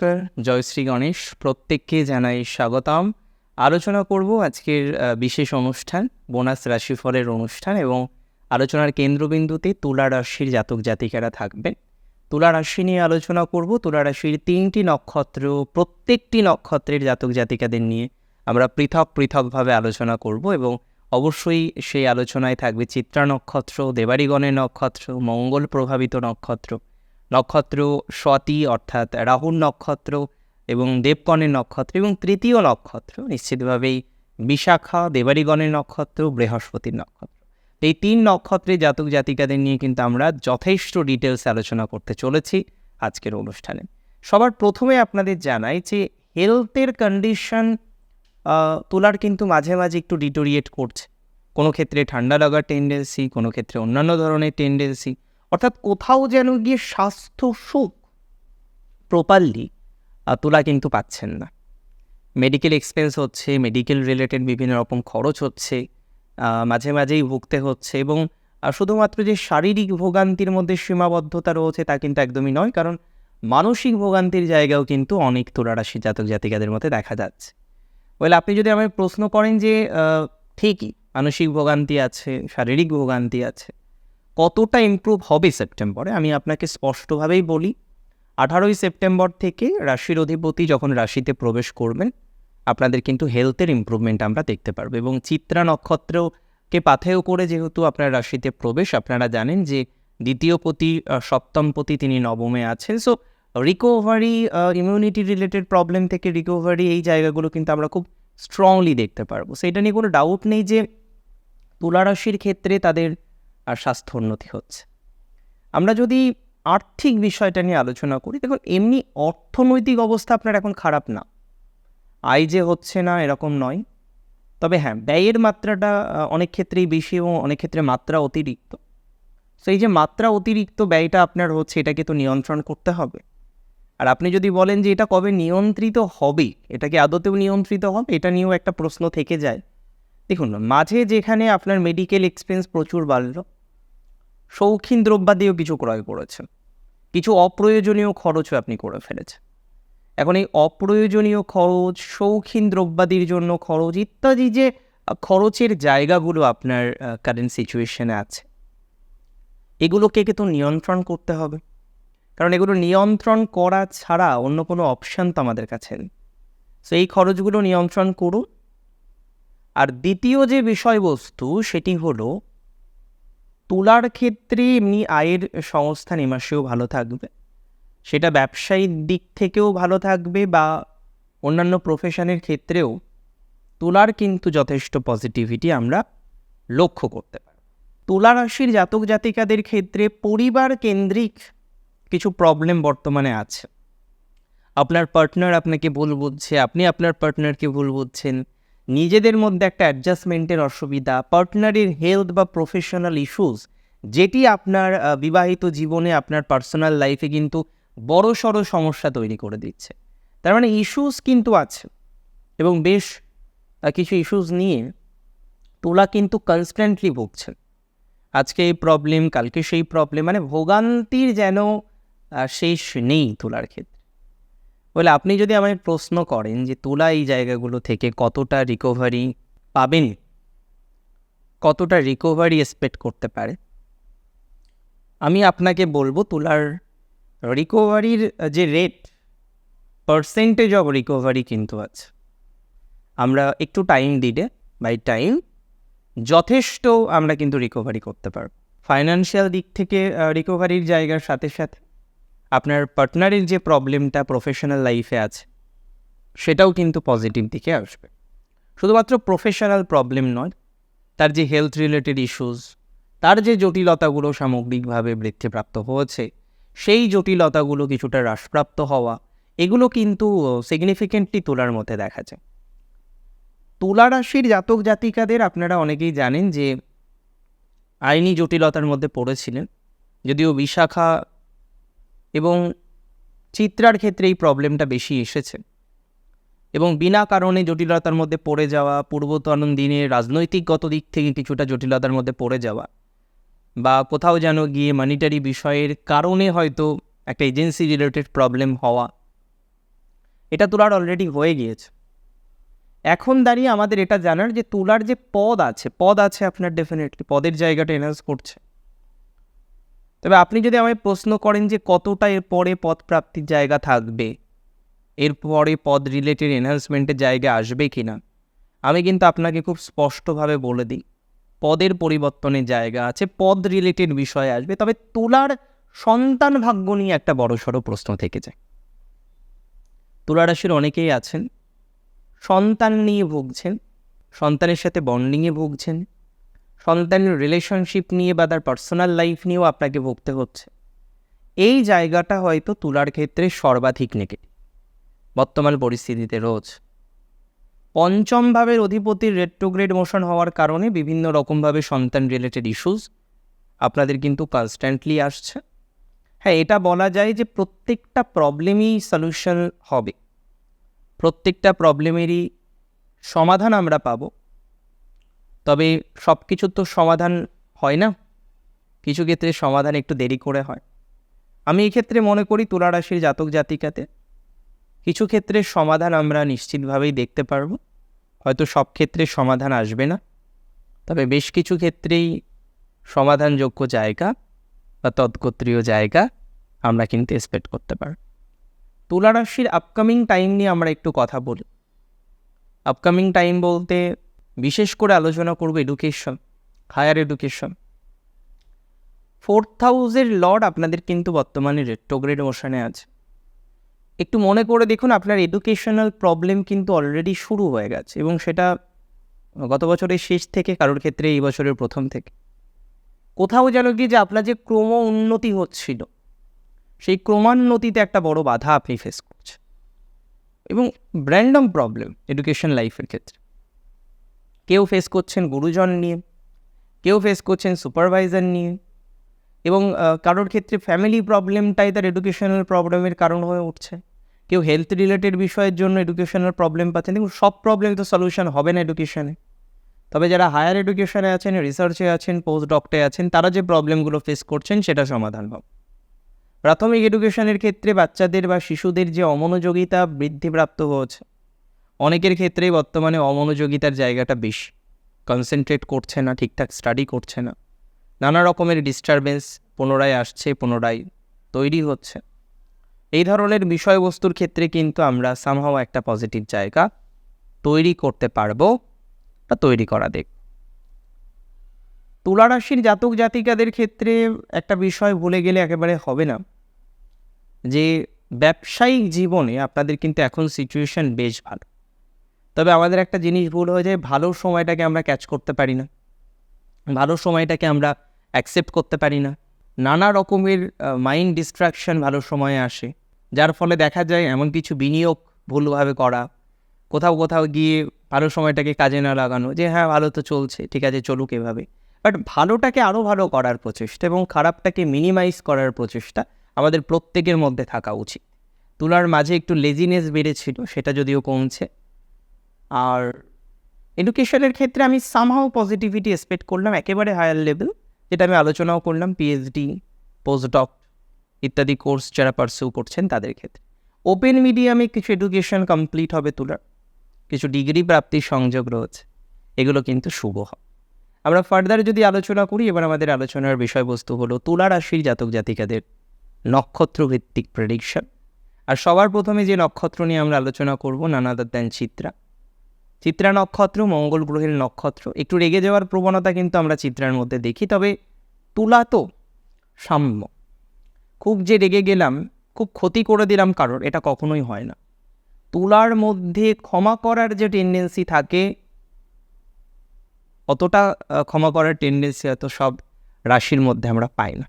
নমস্কার জয়শ্রী গণেশ, প্রত্যেককে জানাই স্বাগতম। আলোচনা করব আজকের বিশেষ অনুষ্ঠান, বোনাস রাশিফলের অনুষ্ঠান এবং আলোচনার কেন্দ্রবিন্দুতে তুলা রাশির জাতক জাতিকারা থাকবেন। তুলা রাশি নিয়ে আলোচনা করব। তুলা রাশির তিনটি নক্ষত্র, প্রত্যেকটি নক্ষত্রের জাতক জাতিকাদের নিয়ে আমরা পৃথক পৃথকভাবে আলোচনা করব এবং অবশ্যই সেই আলোচনায় থাকবে চিত্রা নক্ষত্র, দেবারিগণের নক্ষত্র, মঙ্গল প্রভাবিত নক্ষত্র। নক্ষত্র স্বতী অর্থাৎ রাহুর নক্ষত্র এবং দেবগণের নক্ষত্র এবং তৃতীয় নক্ষত্র নিশ্চিতভাবেই বিশাখা দেবারিগণের নক্ষত্র, বৃহস্পতির নক্ষত্র। এই তিন নক্ষত্রে জাতক জাতিকাদের নিয়ে কিন্তু আমরা যথেষ্ট ডিটেলস আলোচনা করতে চলেছি আজকের অনুষ্ঠানে। সবার প্রথমে আপনাদের জানাই যে হেলথের কন্ডিশন তোলার কিন্তু মাঝে মাঝে একটু ডিটোরিয়েট করছে। কোনো ক্ষেত্রে ঠান্ডা লাগার টেন্ডেন্সি কোনো ক্ষেত্রে অন্যান্য ধরনের টেন্ডেন্সি অর্থাৎ কোথাও যেন গিয়ে স্বাস্থ্য সুখ প্রপারলি তোলা কিন্তু পাচ্ছেন না। মেডিকেল এক্সপেন্স হচ্ছে মেডিকেল রিলেটেড বিভিন্ন রকম খরচ হচ্ছে মাঝে মাঝেই ভুগতে হচ্ছে এবং শুধুমাত্র যে শারীরিক ভোগান্তির মধ্যে সীমাবদ্ধতা রয়েছে তা কিন্তু একদমই নয়, কারণ মানসিক ভোগান্তির জায়গাও কিন্তু অনেক তুলারাশি জাতক জাতিকাদের মধ্যে দেখা যাচ্ছে। ওয়েল আপনি যদি আমায় প্রশ্ন করেন যে ঠিকই মানসিক ভোগান্তি আছে, শারীরিক ভোগান্তি আছে কতটা ইমপ্রুভ হবে সেপ্টেম্বরে আমি আপনাকে স্পষ্টভাবেই বলি আঠারোই সেপ্টেম্বর থেকে রাশির অধিপতি যখন রাশিতে প্রবেশ করবেন আপনাদের কিন্তু হেলথের ইমপ্রুভমেন্ট আমরা দেখতে পারব এবং চিত্রা নক্ষত্রকে পাথেয় করে যেহেতু আপনার রাশিতে প্রবেশ আপনারা জানেন যে দ্বিতীয় পতি আহ, সপ্তম পতি তিনি নবমে আছেন। So recovery immunity related problem থেকে রিকোভারি এই জায়গাগুলো কিন্তু আমরা খুব স্ট্রংলি দেখতে পারব। সেটা নিয়ে কোনো ডাউট নেই যে তুলা রাশির ক্ষেত্রে তাদের আর স্বাস্থ্য উন্নতি হচ্ছে। আমরা যদি আর্থিক বিষয়টা নিয়ে আলোচনা করি, দেখুন, এমনি অর্থনৈতিক অবস্থা আপনার এখন খারাপ না। আয় যে হচ্ছে না এরকম নয়। তবে হ্যাঁ ব্যয়ের মাত্রাটা অনেক ক্ষেত্রেই বেশি এবং অনেক ক্ষেত্রে মাত্রা অতিরিক্ত। সেই যে মাত্রা অতিরিক্ত ব্যয়টা আপনার হচ্ছে, এটাকে তো নিয়ন্ত্রণ করতে হবে। আর আপনি যদি বলেন যে এটা কবে নিয়ন্ত্রিত হবে এটাকে আদতেও নিয়ন্ত্রিত হবে? এটা নিয়েও একটা প্রশ্ন থেকে যায়। দেখুন, মাঝে যেখানে আপনার মেডিকেল এক্সপেন্স প্রচুর বাড়ল শৌখিন দ্রব্যাদিও কিছু ক্রয় করেছেন। কিছু অপ্রয়োজনীয় খরচও আপনি করে ফেলেছেন। এখন এই অপ্রয়োজনীয় খরচ শৌখিন দ্রব্যাদির জন্য খরচ ইত্যাদি যে খরচের জায়গাগুলো আপনার কারেন্ট সিচুয়েশনে আছে, এগুলোকে কিন্তু নিয়ন্ত্রণ করতে হবে। কারণ এগুলো নিয়ন্ত্রণ করা ছাড়া অন্য কোনো অপশান তো আমাদের কাছে নেই। সো এই খরচগুলো নিয়ন্ত্রণ করুন। আর দ্বিতীয় যে বিষয়বস্তু, সেটি হলো তুলার ক্ষেত্রে এমনি আয়ের সংস্থান এ মাসেও ভালো থাকবে। সেটা ব্যবসায়িক দিক থেকেও ভালো থাকবে বা অন্যান্য প্রফেশনের ক্ষেত্রেও তুলার কিন্তু যথেষ্ট পজিটিভিটি আমরা লক্ষ্য করতে পারি তুলা রাশির জাতক জাতিকাদের ক্ষেত্রে পরিবার কেন্দ্রিক কিছু প্রবলেম বর্তমানে আছে। আপনার পার্টনার আপনাকে ভুল বুঝছে, আপনি আপনার পার্টনারকে ভুল বুঝছেন নিজেদের মধ্যে একটা অ্যাডজাস্টমেন্টের অসুবিধা পার্টনারের হেলথ বা প্রফেশনাল ইস্যুস যেটি আপনার বিবাহিত জীবনে আপনার পার্সোনাল লাইফে কিন্তু বড় সড়ো সমস্যা তৈরি করে দিচ্ছে। তার মানে ইস্যুস কিন্তু আছে এবং বেশ কিছু ইস্যুস নিয়ে তোলা কিন্তু কনস্ট্যান্টলি ভুগছেন। আজকে এই প্রবলেম কালকে সেই প্রবলেম মানে ভোগান্তির যেন শেষ নেই তোলার ক্ষেত্রে। বলে আপনি যদি আমায় প্রশ্ন করেন যে তোলা এই জায়গাগুলো থেকে কতটা রিকভারি পাবেন, কতটা রিকভারি এক্সপেক্ট করতে পারে, আমি আপনাকে বলব তোলার রিকভারির যে রেট পার্সেন্টেজ অফ রিকভারি কিন্তু আছে। আমরা একটু টাইম দিলে বাই টাইম যথেষ্ট আমরা কিন্তু রিকভারি করতে পারব। ফাইন্যান্সিয়াল দিক থেকে রিকভারির জায়গার সাথে সাথে। আপনার পার্টনারের যে প্রবলেমটা প্রফেশনাল লাইফে আছে, সেটাও কিন্তু পজিটিভ দিকে আসবে। শুধুমাত্র প্রফেশনাল প্রবলেম নয়, তার যে হেলথ রিলেটেড ইস্যুস তার যে জটিলতাগুলো সামগ্রিকভাবে বৃদ্ধিপ্রাপ্ত হয়েছে, সেই জটিলতাগুলো কিছুটা হ্রাসপ্রাপ্ত হওয়া, এগুলো কিন্তু সিগনিফিকেন্টলি তোলার মধ্যে দেখা যায়। তুলা রাশির জাতক জাতিকাদের আপনারা অনেকেই জানেন যে, আইনি জটিলতার মধ্যে পড়েছিলেন, যদিও বিশাখা এবং চিত্রার ক্ষেত্রে এই প্রবলেমটা বেশি এসেছে। এবং বিনা কারণে জটিলতার মধ্যে পড়ে যাওয়া, পূর্বতন দিনে রাজনৈতিকগত দিক থেকে কিছুটা জটিলতার মধ্যে পড়ে যাওয়া বা কোথাও যেন গিয়ে মানিটারি বিষয়ের কারণে হয়তো একটা এজেন্সি রিলেটেড প্রবলেম হওয়া, এটা তুলার অলরেডি হয়ে গিয়েছে। এখন দাঁড়িয়ে আমাদের এটা জানার যে তুলার যে পদ আছে পদ আছে আপনার ডেফিনেটলি পদের জায়গাটা এনহান্স করছে। তবে আপনি যদি আমায় প্রশ্ন করেন যে কতটা এর পরে পদ প্রাপ্তির জায়গা থাকবে এরপরে পদ রিলেটেড এনহান্সমেন্টের জায়গা আসবে কি না আমি কিন্তু আপনাকে খুব স্পষ্টভাবে বলে দিই, পদের পরিবর্তনের জায়গা আছে, পদ রিলেটেড বিষয় আসবে, তবে তুলার সন্তান ভাগ্য নিয়ে একটা বড়সড় প্রশ্ন থেকে যায়। তুলা রাশির অনেকেই আছেন, সন্তান নিয়ে ভুগছেন, সন্তানের সাথে বন্ডিংয়ে ভুগছেন সন্তানের রিলেশনশিপ নিয়ে বা তার পার্সোনাল লাইফ নিয়েও আপনাকে ভুগতে হচ্ছে। এই জায়গাটা হয়তো তুলার ক্ষেত্রে সর্বাধিক নেগেটিভ বর্তমান পরিস্থিতিতে রোজ। পঞ্চম ভাবের অধিপতির রেট্রোগ্রেড মোশন হওয়ার কারণে বিভিন্ন রকমভাবে সন্তান রিলেটেড ইস্যুস আপনাদের কিন্তু কনস্ট্যান্টলি আসছে। হ্যাঁ এটা বলা যায় যে প্রত্যেকটা প্রবলেমই সলিউশন হবে। প্রত্যেকটা প্রবলেমেরই সমাধান আমরা পাবো। তবে সব কিছুর তো সমাধান হয় না। কিছু ক্ষেত্রে সমাধান একটু দেরি করে হয়। আমি এই ক্ষেত্রে মনে করি তুলা রাশির জাতক জাতিকাতে কিছু ক্ষেত্রে সমাধান আমরা নিশ্চিতভাবেই দেখতে পারব। হয়তো সব ক্ষেত্রে সমাধান আসবে না। তবে বেশ কিছু ক্ষেত্রেই সমাধানযোগ্য জায়গা বা তৎকোত্রীয় জায়গা আমরা কিন্তু এক্সপেক্ট করতে পারি তুলা রাশির আপকামিং টাইম নিয়ে আমরা একটু কথা বলি। আপকামিং টাইম বলতে বিশেষ করে আলোচনা করব এডুকেশন হায়ার এডুকেশন ফোর্থ হাউসের লর্ড আপনাদের কিন্তু বর্তমানে রেট্রোগ্রেড মোশনে আছে। একটু মনে করে দেখুন, আপনার এডুকেশনাল প্রবলেম কিন্তু অলরেডি শুরু হয়ে গেছে এবং সেটা গত বছরের শেষ থেকে, কারোর ক্ষেত্রে এই বছরের প্রথম থেকে। কোথাও যেন কি যে আপনার যে ক্রম উন্নতি হচ্ছিল, সেই ক্রমান্নতিতে একটা বড় বাধা আপনি ফেস করছেন। এবং ব্র্যান্ডম প্রবলেম এডুকেশন লাইফের ক্ষেত্রে। কেউ ফেস করছেন গুরুজন নিয়ে, কেউ ফেস করছেন সুপারভাইজার নিয়ে এবং কারোর ক্ষেত্রে ফ্যামিলি প্রবলেমটাই তার এডুকেশনাল প্রবলেমের কারণ হয়ে উঠছে। কেউ হেলথ রিলেটেড বিষয়ের জন্য এডুকেশনাল প্রবলেম পাচ্ছেন। দেখুন, সব প্রবলেম তো সলিউশন হবে না এডুকেশনে তবে যারা হায়ার এডুকেশনে আছেন রিসার্চে আছেন পোস্ট ডক্টরে আছেন, তারা যে প্রবলেমগুলো ফেস করছেন, সেটা সমাধান হবে। প্রাথমিক এডুকেশনের ক্ষেত্রে বাচ্চাদের বা শিশুদের যে অমনোযোগিতা বৃদ্ধিপ্রাপ্ত হয়েছে অনেকের ক্ষেত্রেই বর্তমানে অমনোযোগিতার জায়গাটা বেশি। কনসেন্ট্রেট করছে না, ঠিকঠাক স্টাডি করছে না। নানা রকমের ডিস্টারবেন্স পুনরায় আসছে, পুনরায় তৈরি হচ্ছে। এই ধরনের বিষয়বস্তুর ক্ষেত্রে কিন্তু আমরা সামহাও একটা পজিটিভ জায়গা তৈরি করতে পারব বা তৈরি করা দেখ তুলা রাশির জাতক জাতিকাদের ক্ষেত্রে একটা বিষয় ভুলে গেলে একেবারে হবে না। যে ব্যবসায়িক জীবনে আপনাদের কিন্তু এখন সিচুয়েশন বেশ ভালো। তবে আমাদের একটা জিনিস ভুল হয়ে যায়, ভালো সময়টাকে আমরা ক্যাচ করতে পারি না। ভালো সময়টাকে আমরা অ্যাকসেপ্ট করতে পারি না। নানা রকমের মাইন্ড ডিস্ট্রাকশন ভালো সময়ে আসে। যার ফলে দেখা যায় এমন কিছু বিনিয়োগ ভুলভাবে করা, কোথাও কোথাও গিয়ে ভালো সময়টাকে কাজে না লাগানো যে হ্যাঁ ভালো তো চলছে, ঠিক আছে, চলুক এভাবে। বাট ভালোটাকে আরও ভালো করার প্রচেষ্টা এবং খারাপটাকে মিনিমাইজ করার প্রচেষ্টা আমাদের প্রত্যেকের মধ্যে থাকা উচিত। তুলার মাঝে একটু লেজিনেস বেড়েছিল, সেটা যদিও কমছে। আর এডুকেশনের ক্ষেত্রে আমি সামহাও পজিটিভিটি এক্সপেক্ট করলাম একেবারে হায়ার লেভেল যেটা আমি আলোচনাও করলাম পিএইচডি পোস্টডক ইত্যাদি কোর্স যারা পারসিউ করছেন তাদের ক্ষেত্রে। ওপেন মিডিয়ামে কিছু এডুকেশন কমপ্লিট হবে তোলার, কিছু ডিগ্রি প্রাপ্তির সংযোগ রয়েছে, এগুলো কিন্তু শুভ হয় আমরা ফার্দার যদি আলোচনা করি, এবার আমাদের আলোচনার বিষয়বস্তু হলো তুলা রাশির জাতক জাতিকাদের নক্ষত্র ভিত্তিক প্রেডিকশন আর সবার প্রথমে যে নক্ষত্র নিয়ে আমরা আলোচনা করব নানাদার দেন চিত্রা। চিত্রা নক্ষত্র, মঙ্গল গ্রহের নক্ষত্র। একটু রেগে যাওয়ার প্রবণতা কিন্তু আমরা চিত্রার মধ্যে দেখি, তবে তুলা তো সাম্য। খুব যে রেগে গেলাম, খুব ক্ষতি করে দিলাম কারোর, এটা কখনোই হয় না। তুলার মধ্যে ক্ষমা করার যে টেন্ডেন্সি থাকে, অতটা ক্ষমা করার টেন্ডেন্সি হয়তো সব রাশির মধ্যে আমরা পাই না।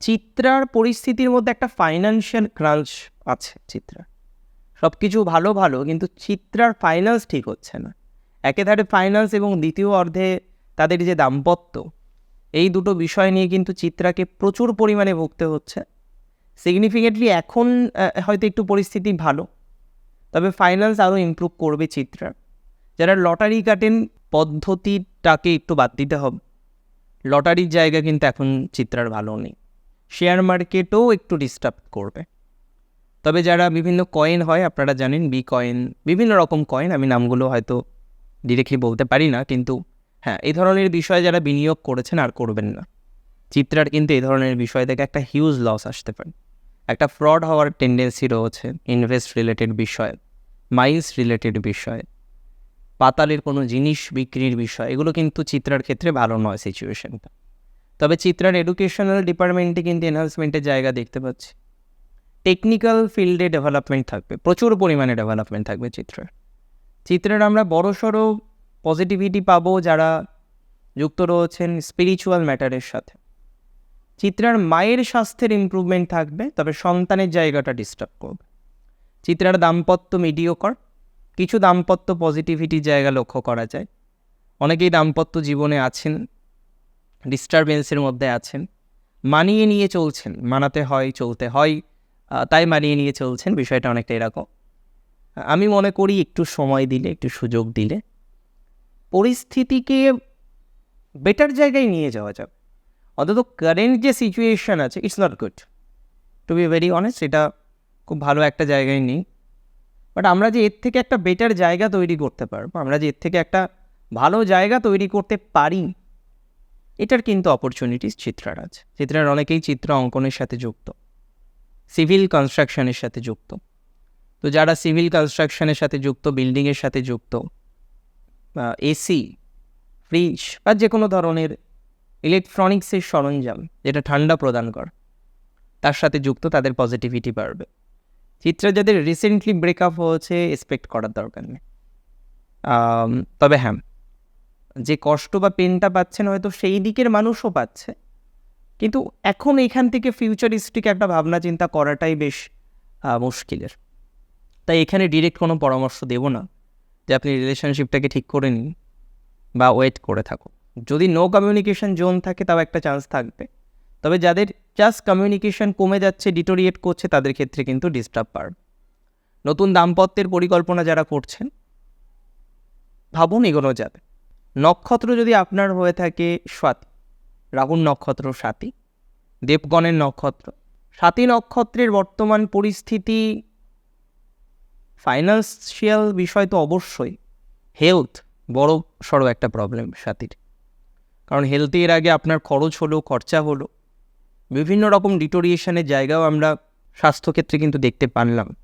চিত্রার পরিস্থিতির মধ্যে একটা ফাইন্যান্সিয়াল ক্রাঞ্চ আছে চিত্রা সব কিছু ভালো ভালো, কিন্তু চিত্রার ফাইন্যান্স ঠিক হচ্ছে না। একে ধারে ফাইন্যান্স এবং দ্বিতীয় অর্ধে তাদের যে দাম্পত্য, এই দুটো বিষয় নিয়ে কিন্তু চিত্রাকে প্রচুর পরিমাণে ভুগতে হচ্ছে। সিগনিফিকেন্টলি এখন হয়তো একটু পরিস্থিতি ভালো, তবে ফাইন্যান্স আরও ইমপ্রুভ করবে চিত্রা। যারা লটারি কাটেন, পদ্ধতিটাকে একটু বাদ দিতে হবে। লটারির জায়গা কিন্তু এখন চিত্রার ভালো নেই। শেয়ার মার্কেটও একটু ডিস্টার্ব করবে। তবে যারা বিভিন্ন কয়েন হয়, আপনারা জানেন বি কয়েন বিভিন্ন রকম কয়েন আমি নামগুলো হয়তো ডিরেক্টলি বলতে পারি না, কিন্তু হ্যাঁ এই ধরনের বিষয়ে যারা বিনিয়োগ করেছেন আর করবেন না। চিত্রার কিন্তু এই ধরনের বিষয় থেকে একটা হিউজ লস আসতে পারে। একটা ফ্রড হওয়ার টেন্ডেন্সি রয়েছে ইনভেস্ট রিলেটেড বিষয়ে মাইলস রিলেটেড বিষয়ে, পাতালের কোনো জিনিস বিক্রির বিষয়, এগুলো কিন্তু চিত্রার ক্ষেত্রে ভালো নয় সিচুয়েশনটা তবে চিত্রার এডুকেশনাল ডিপার্টমেন্টে কিন্তু এনহান্সমেন্টের জায়গা দেখতে পাচ্ছি। টেকনিক্যাল ফিল্ডে ডেভেলপমেন্ট থাকবে, প্রচুর পরিমাণে ডেভেলপমেন্ট থাকবে চিত্রের। চিত্রের আমরা বড়সড় পজিটিভিটি পাবো যারা যুক্ত রয়েছেন স্পিরিচুয়াল ম্যাটারের সাথে। চিত্রার মায়ের স্বাস্থ্যের ইমপ্রুভমেন্ট থাকবে, তবে সন্তানের জায়গাটা ডিস্টার্ব করবে। চিত্রার দাম্পত্য মিডিওকর কিছু দাম্পত্য পজিটিভিটির জায়গা লক্ষ্য করা যায়। অনেকেই দাম্পত্য জীবনে আছেন ডিস্টারবেন্সের মধ্যে আছেন, মানিয়ে নিয়ে চলছেন, মানাতে হয়, চলতে হয় তাই মানিয়ে নিয়ে চলছেন। বিষয়টা অনেকটা এরকম। আমি মনে করি একটু সময় দিলে, একটু সুযোগ দিলে পরিস্থিতিকে বেটার জায়গায় নিয়ে যাওয়া যাবে। অন্তত কারেন্ট যে সিচুয়েশান আছে it's not good to be very honest এটা খুব ভালো একটা জায়গায় নেই। বাট আমরা যে এর থেকে একটা বেটার জায়গা তৈরি করতে পারব, আমরা যে এর থেকে একটা ভালো জায়গা তৈরি করতে পারি, এটার কিন্তু অপরচুনিটিস চিত্রার আছে। চিত্রার অনেকেই চিত্র অঙ্কনের সাথে যুক্ত। সিভিল কনস্ট্রাকশনের সাথে যুক্ত। তো যারা সিভিল কনস্ট্রাকশনের সাথে যুক্ত, বিল্ডিংয়ের সাথে যুক্ত এসি, ফ্রিজ, বা যে কোনো ধরনের ইলেকট্রনিক্সের সরঞ্জাম যেটা ঠান্ডা প্রদান কর, তার সাথে যুক্ত তাদের পজিটিভিটি বাড়বে। চিত্রা যাদের রিসেন্টলি ব্রেকআপ হয়েছে এক্সপেক্ট করার দরকার নেই। তবে হ্যাঁ যে কষ্ট বা পেনটা পাচ্ছেন, হয়তো সেই দিকের মানুষও পাচ্ছে। কিন্তু এখন এখান থেকে ফিউচারিস্টিক একটা ভাবনা চিন্তা করাটাই বেশ মুশকিলের। তাই এখানে ডিরেক্ট কোনো পরামর্শ দেব না যে আপনি রিলেশনশিপটাকে ঠিক করে নিন বা ওয়েট করে থাকুন। যদি নো কমিউনিকেশন জোন থাকে তাও একটা চান্স থাকবে। তবে যাদের জাস্ট কমিউনিকেশন কমে যাচ্ছে ডিটোরিয়েট করছে, তাদের ক্ষেত্রে কিন্তু ডিস্টার্ব পারবে নতুন দাম্পত্যের পরিকল্পনা যারা করছেন, ভাবুন এগোনো যাবে নক্ষত্র যদি আপনার হয়ে থাকে স্বাতি রাহুল নক্ষত্র, সাথী। দেবগণের নক্ষত্র। সাথী নক্ষত্রের বর্তমান পরিস্থিতি ফাইন্যান্সিয়াল বিষয় তো অবশ্যই। হেলথ বড় সড়ো একটা প্রবলেম সাথীর। কারণ হেলথে এর আগে আপনার খরচ হলো, খরচা হলো। বিভিন্ন রকম ডিটোরিয়েশনের জায়গাও আমরা স্বাস্থ্যক্ষেত্রে কিন্তু দেখতে পারলাম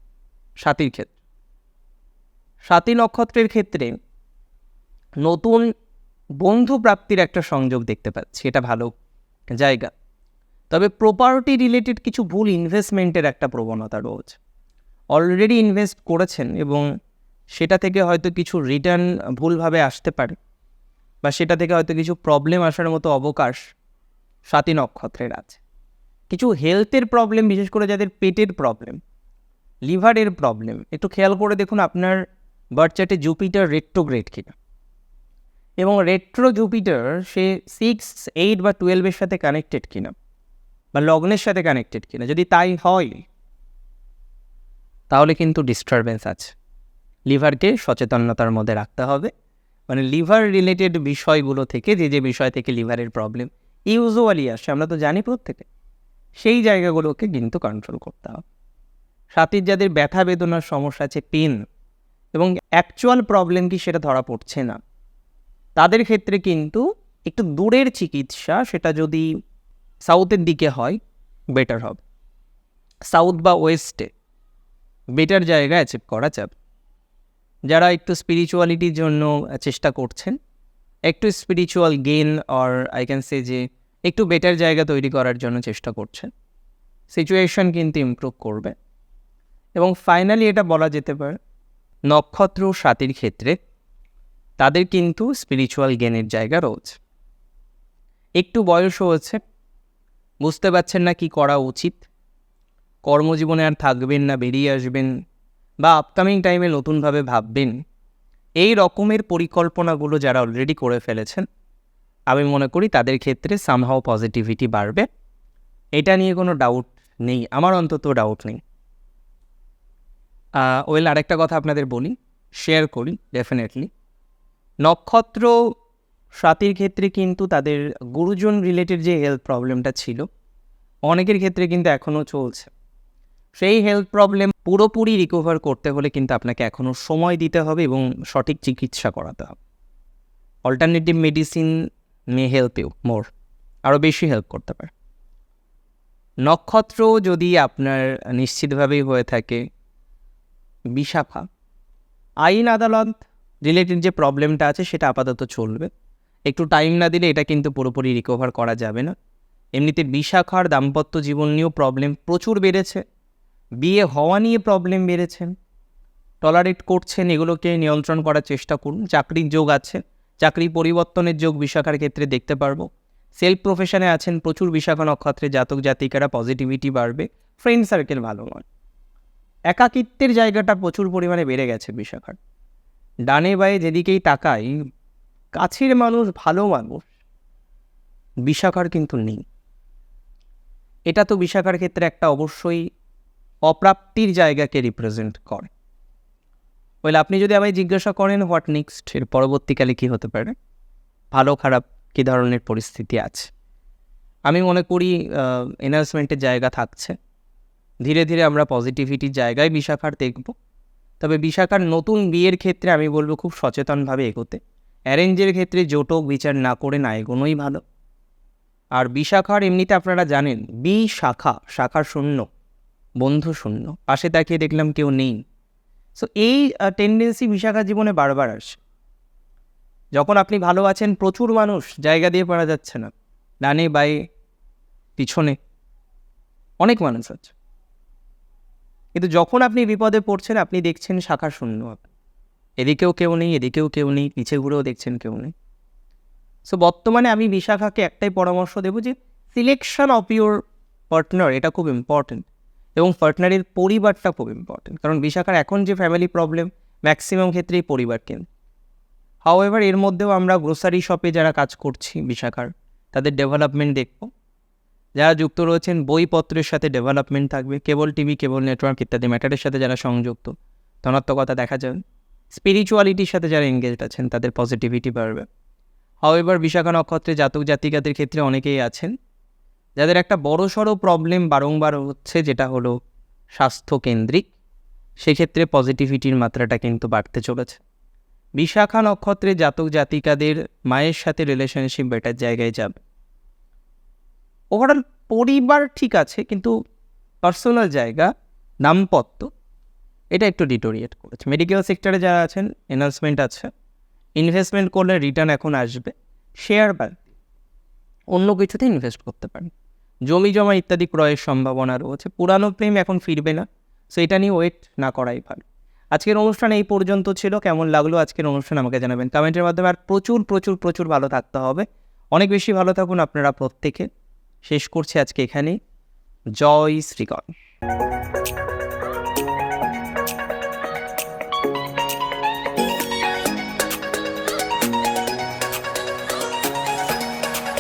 সাথীর ক্ষেত্রে। সাথী নক্ষত্রের ক্ষেত্রে নতুন বন্ধু প্রাপ্তির একটা সংযোগ দেখতে পাচ্ছি, এটা ভালো জায়গা। তবে প্রপার্টি রিলেটেড কিছু ভুল ইনভেস্টমেন্টের একটা প্রবণতা রয়েছে। অলরেডি ইনভেস্ট করেছেন এবং সেটা থেকে হয়তো কিছু রিটার্ন ভুলভাবে আসতে পারে বা সেটা থেকে হয়তো কিছু প্রবলেম আসার মতো অবকাশ সাতী নক্ষত্রের আছে। কিছু হেলথের প্রবলেম বিশেষ করে যাদের পেটের প্রবলেম লিভারের প্রবলেম একটু খেয়াল করে দেখুন আপনার বার্থ জুপিটার রেট্রোগ্রেড কিনা। এবং রেট্রো জুপিটার সে সিক্স এইট বা টুয়েলভের সাথে কানেক্টেড কিনা বা লগ্নের সাথে কানেক্টেড কিনা, যদি তাই হয়, তাহলে কিন্তু ডিস্টারবেন্স আছে। লিভারকে সচেতনতার মধ্যে রাখতে হবে। মানে লিভার রিলেটেড বিষয়গুলো থেকে, যে যে বিষয় থেকে লিভারের প্রবলেম ইউজুয়ালি আসে, আমরা তো জানি প্রত্যেকে, সেই জায়গাগুলোকে কিন্তু কন্ট্রোল করতে হবে। সাথীর যাদের ব্যথা বেদনার সমস্যা আছে পেন এবং অ্যাকচুয়াল প্রবলেম কি সেটা ধরা পড়ছে না। তাদের ক্ষেত্রে কিন্তু একটু দূরের চিকিৎসা সেটা যদি সাউথের দিকে হয় বেটার হবে। সাউথ বা ওয়েস্টে বেটার জায়গা অ্যাচিভ করা যাবে। যারা একটু স্পিরিচুয়ালিটির জন্য চেষ্টা করছেন, একটু spiritual gain or I can say যে একটু বেটার জায়গা তৈরি করার জন্য চেষ্টা করছেন সিচুয়েশন কিন্তু ইমপ্রুভ করবে। এবং ফাইনালি এটা বলা যেতে পারে নক্ষত্র সাতির ক্ষেত্রে তাদের কিন্তু স্পিরিচুয়াল জ্ঞানের জায়গা রয়েছে। একটু বয়স হয়েছে বুঝতে পারছেন না কি করা উচিত। কর্মজীবনে আর থাকবেন না, বেরিয়ে আসবেন বা আপকামিং টাইমে নতুনভাবে ভাববেন, এই রকমের পরিকল্পনাগুলো যারা অলরেডি করে ফেলেছেন, আমি মনে করি তাদের ক্ষেত্রে সামহাও পজিটিভিটি বাড়বে। এটা নিয়ে কোনো ডাউট নেই, আমার অন্তত ডাউট নেই। ওয়েল আরেকটা কথা আপনাদের বলি শেয়ার করি ডেফিনেটলি নক্ষত্র সাতির ক্ষেত্রে কিন্তু তাদের গুরুজন রিলেটেড যে হেলথ প্রবলেমটা ছিল, অনেকের ক্ষেত্রে কিন্তু এখনও চলছে। সেই হেলথ প্রবলেম পুরোপুরি রিকভার করতে হলে কিন্তু আপনাকে এখনও সময় দিতে হবে এবং সঠিক চিকিৎসা করাতে হবে। Alternative medicine may help you more আরও বেশি হেল্প করতে পারে। নক্ষত্র যদি আপনার নিশ্চিতভাবেই হয়ে থাকে, বিশাখা, আইন আদালত রিলেটেড যে প্রবলেমটা আছে, সেটা আপাতত চলবে। একটু টাইম না দিলে এটা কিন্তু পুরোপুরি রিকভার করা যাবে না। এমনিতে বিশাখার দাম্পত্য জীবন নিয়েও প্রবলেম প্রচুর বেড়েছে। বিয়ে হওয়া নিয়ে প্রবলেম বেড়েছেন টলারেট করছেন এগুলোকে নিয়ন্ত্রণ করার চেষ্টা করুন। চাকরির যোগ আছে। চাকরি পরিবর্তনের যোগ বিশাখার ক্ষেত্রে দেখতে পারব। সেলফ প্রফেশনে আছেন প্রচুর বিশাখা নক্ষত্রে জাতক জাতিকারা পজিটিভিটি বাড়বে। ফ্রেন্ড সার্কেল ভালো নয়। একাকিত্বের জায়গাটা প্রচুর পরিমাণে বেড়ে গেছে বিশাখার। ডানে বায়ে যেদিকেই তাকাই, কাছের মানুষ ভালো মানুষ, বিশাখার কিন্তু নেই। এটা তো বিশাখার ক্ষেত্রে একটা অবশ্যই অপ্রাপ্তির জায়গাকে রিপ্রেজেন্ট করে। বলে আপনি যদি আমায় জিজ্ঞাসা করেন হোয়াট নেক্সট এর পরবর্তীকালে কী হতে পারে? ভালো খারাপ কী ধরনের পরিস্থিতি আছে? আমি মনে করি এনার্সমেন্টের জায়গা থাকছে। ধীরে ধীরে আমরা পজিটিভিটির জায়গায় বিশাখার দেখব। তবে বিশাখার নতুন বিয়ের ক্ষেত্রে আমি বলব খুব সচেতনভাবে এগোতে। অ্যারেঞ্জের ক্ষেত্রে জোটক বিচার না করে না এগোনোই ভালো। আর বিশাখার এমনিতে আপনারা জানেন, বি শাখা শাখা শূন্য, বন্ধু শূন্য, পাশে তাকিয়ে দেখলাম কেউ নেই। সো এই টেন্ডেন্সি বিশাখা জীবনে বারবার আসে যখন আপনি ভালো আছেন, প্রচুর মানুষ জায়গা দিয়ে পারা যাচ্ছে না, ডানে, বায়ে, পিছনে, অনেক মানুষ আছে। কিন্তু যখন আপনি বিপদে পড়ছেন, আপনি দেখছেন শাখা শূন্য। এদিকেও কেউ নেই, এদিকেও কেউ নেই পিছে ঘুরেও দেখছেন কেউ নেই। সো বর্তমানে আমি বিশাখাকে একটাই পরামর্শ দেবো যে সিলেকশন অফ ইউর পার্টনার এটা খুব ইম্পর্টেন্ট এবং পার্টনারের পরিবারটা খুব ইম্পর্টেন্ট কারণ বিশাখার এখন যে ফ্যামিলি প্রবলেম ম্যাক্সিমাম ক্ষেত্রেই পরিবার কিন্তু হাও এভার এর মধ্যেও আমরা গ্রোসারি শপে যারা কাজ করছি বিশাখার, তাদের ডেভেলপমেন্ট দেখব। যারা যুক্ত রয়েছেন, বইপত্রের সাথে ডেভেলপমেন্ট থাকবে কেবল টিভি কেবল নেটওয়ার্ক ইত্যাদি ম্যাটারের সাথে যারা সংযুক্ত, ধনাত্মকতা দেখা যাবে। স্পিরিচুয়ালিটির সাথে যারা এঙ্গেজড আছেন, তাদের পজিটিভিটি বাড়বে। হাও এভার বিশাখা নক্ষত্রে জাতক জাতিকাদের ক্ষেত্রে অনেকেই আছেন, যাদের একটা বড় সড়ো প্রবলেম বারংবার হচ্ছে, যেটা হলো স্বাস্থ্যকেন্দ্রিক সেক্ষেত্রে পজিটিভিটির মাত্রাটা কিন্তু বাড়তে চলেছে। বিশাখা নক্ষত্রে জাতক জাতিকাদের মায়ের সাথে রিলেশনশিপ বেটার জায়গায় যাবে। ওভারঅল পরিবার ঠিক আছে, কিন্তু পার্সোনাল জায়গা দাম্পত্য এটা একটু ডিটোরিয়েট করেছে। মেডিকেল সেক্টরে যারা আছেন এনাউন্সমেন্ট আছে। ইনভেস্টমেন্ট করলে রিটার্ন এখন আসবে। শেয়ার বা অন্য কিছুতে ইনভেস্ট করতে পারেন। জমি জমা ইত্যাদি ক্রয়ের সম্ভাবনা রয়েছে। পুরানো প্রেম এখন ফিরবে না। সো এটা নিয়ে ওয়েট না করাই ভালো। আজকের অনুষ্ঠান এই পর্যন্ত ছিল। কেমন লাগল আজকের অনুষ্ঠান আমাকে জানাবেন। কমেন্টের মাধ্যমে আর প্রচুর প্রচুর প্রচুর ভালো থাকতে হবে। অনেক বেশি ভালো থাকুন আপনারা প্রত্যেকে। শেষ করছি আজকে এখানে জয় শ্রীগণ